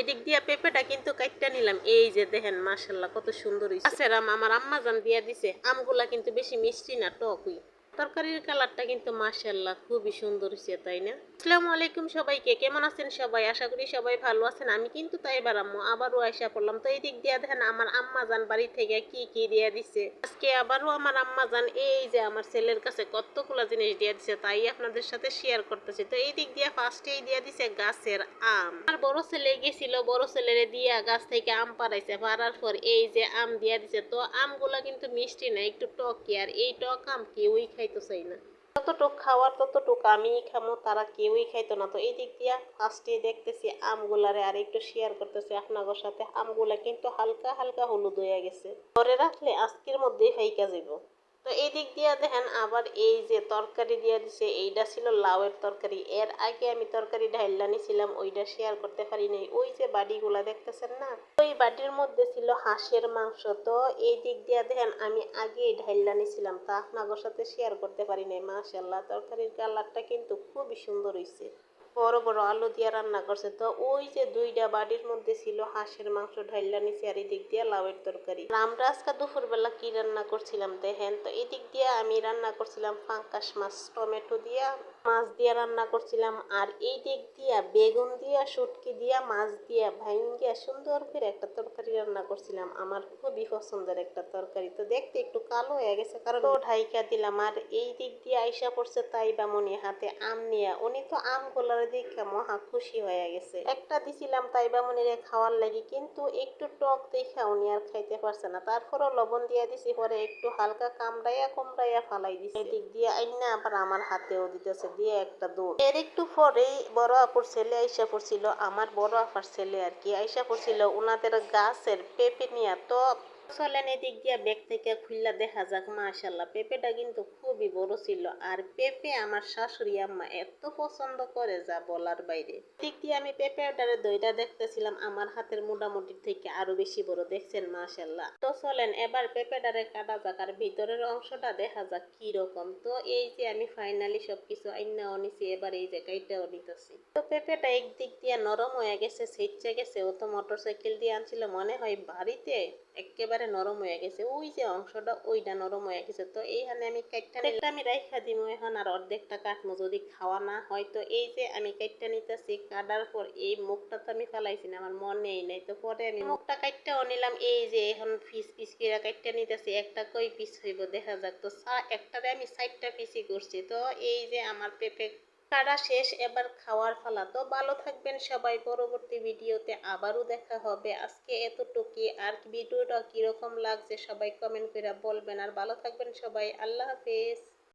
এদিক দিয়া পেঁপেটা কিন্তু কাটটা নিলাম। এই যে দেখেন মাসাল্লাহ কত সুন্দর আছে রাম, আমার আম্মা জান দিয়া দিছে, আমগুলা কিন্তু বেশি মিষ্টি না টকই তরকারির কালারটা কিন্তু মাশাল্লাহ খুবই সুন্দর হয়েছে তাই না? আসসালামু আলাইকুম সবাইকে, কেমন আছেন সবাই? আশা করি সবাই ভালো আছেন। আমি কিন্তু তাই এবার আম্মু, আবারও আয়সা পড়লাম। তো এই দিক দিয়ে দেখেন আমার আম্মা জান বাড়ি থেকে কি কি দিয়া দিছে। আজকে আবারও আমার আম্মা জান এই যে আমার ছেলের কাছে কতগুলো জিনিস দিয়া দিছে তাই আপনাদের সাথে শেয়ার করতেছি। তো এই দিক দিয়ে ফার্স্টেই দিয়া দিছে গাছের আম। আর বড় ছেলে গেছিল, বড় ছেলেরে দিয়া গাছ থেকে আম পাড়াইছে। পাড়ার পর এই যে আম দিয়া দিছে। তো আমগুলা কিন্তু মিষ্টি না, একটু টক আর এই টক আম কি কেউই খাইতে চাই না। যতটুক খাওয়ার ততটুক আমিই খামো, তারা কেউই খাইতো না। তো এই দিক দিয়া ফার্স্টে দেখতেছি আমগুলারে আর একটু শেয়ার করতেছি আপনাদের সাথে। আমগুলা কিন্তু হালকা হালকা হলুদ হয়ে গেছে। ঘরে রাখলে আজকের মধ্যেই ফাইকা যাব তো এই দিক দিয়া দেখেন আবার এই যে তরকারি দিয়া দিছে এইটা ছিল লাউয়ের তরকারি। এর আগে আমি তরকারি ঢাইলা নিছিলাম ওইটা শেয়ার করতে পারি নাই। ওই যে বাড়িগুলা দেখতেছেন না? ওই বাটির মধ্যে ছিল হাঁসের মাংস। তো এই দিক দিয়া দেখেন আমি আগেই ঢাইলা নিছিলাম, তা আপনাদের সাথে শেয়ার করতে পারি নাই। মাশাল্লাহ তরকারির কালারটা কিন্তু খুবই সুন্দর হয়েছে বড় বড় আলু দিয়ে রান্না করছে। তো ওই যে দুইটা বাড়ির মধ্যে ছিল হাঁসের মাংস ঢাইলা নিচে আর এদিক দিয়ে লাউয়ের তরকারি। আমরা আজকে দুপুরবেলা কি রান্না করছিলাম দেখেন? তো এদিক দিয়ে আমি রান্না করছিলাম ফাঙ্কাস মাছ, টমেটো দিয়া, মাছ দিয়ে রান্না করছিলাম। আর এই দিক দিয়া বেগুন দিয়া, শুটকি দিয়া, মাছ দিয়া ভাঙ্গিয়া সুন্দর করে একটা তরকারি রান্না করছিলাম। আমার খুবই পছন্দের একটা তরকারি। তো দেখতে একটু কালো হয়ে গেছে কারণ ও ঢাইকা দিলাম। আর এই দিক দিয়ে আইসা পড়ছে তাই বা মনি হাতে আম নিয়ে। উনি তো আম গোলার মহা খুশি হয়ে গেছে। একটা দিছিলাম তাই বা মনিরে খাওয়ার কিন্তু একটু টক দেখা উনি আর খাইতে পারছে না। তারপরও লবণ দিয়া দিছি, পরে একটু হালকা কামড়াইয়া কমড়াইয়া ফালাই দিছে। এদিক দিয়ে আইনা আবার আমার হাতেও দিতেছে, দিয়ে একটা দৌড় এর একটু পরেই বড় আপুর ছেলে আইসা পড়ছিল, আমার বড় আপার ছেলে আর কি। আইসা পড়ছিল ওনাদের গাছের পেঁপে নিয়ে, তো চলেন এদিক দিয়ে ব্যাগ থেকে খুললা, দেখা যাক মাশাল্লাহ পেঁপেটা কিন্তু খুবই বড় ছিল। আর পেঁপে আমার শাশুড়ি আম্মা এত পছন্দ করে, যা বলার বাইরে। দিক দিয়ে আমি পেঁপে পেঁপেটারে দইটা দেখতেছিলাম, আমার হাতের মোটামুটি থেকে আরও বেশি বড়, দেখছেন মাশাল্লাহ তো চলেন, এবার পেঁপেটারে কাটা যাক, আর ভিতরের অংশটা দেখা যাক কি রকম। তো এই যে আমি ফাইনালি সবকিছু আইনাও নিছি এবার এই কাইটাও নিতেছি। তো পেঁপেটা একদিক দিয়ে নরম হয়ে গেছে সেচ্ছে গেছে, ও তো মোটর সাইকেল দিয়ে আনছিল, মনে হয় বাড়িতে? একেবারে নরম হয়ে গেছে। ওই যে অংশটা ওইটা নরম হয়ে গেছে। তো এইখানে আমি কাইটটা আমি রাইখা দিব এখন আর অর্ধেকটা কাটমো যদি খাওয়া না হয়, তো এই যে আমি কাইটটা নিতেছি কাটার পর এই মুখটা তো আমি ফেলাইছি না আমার মনেই নাই। তো পরে আমি মুখটা কাটটাও নিলাম এই যে এখন পিস পিস করে কাটটা নিতেছি একটা কই পিস হইব দেখা যাক। তো একটারে আমি সাইডটা পিসি করছি তো এই যে আমার পেঁপে কাটা শেষ এবার খাওয়ার ফালা তো ভালো থাকবেন সবাই, পরবর্তী ভিডিওতে আবারও দেখা হবে। আজকে এতটুকুই। আর ভিডিওটা কীরকম লাগছে সবাই কমেন্ট করে বলবেন। আর ভালো থাকবেন সবাই। আল্লাহ হাফেজ।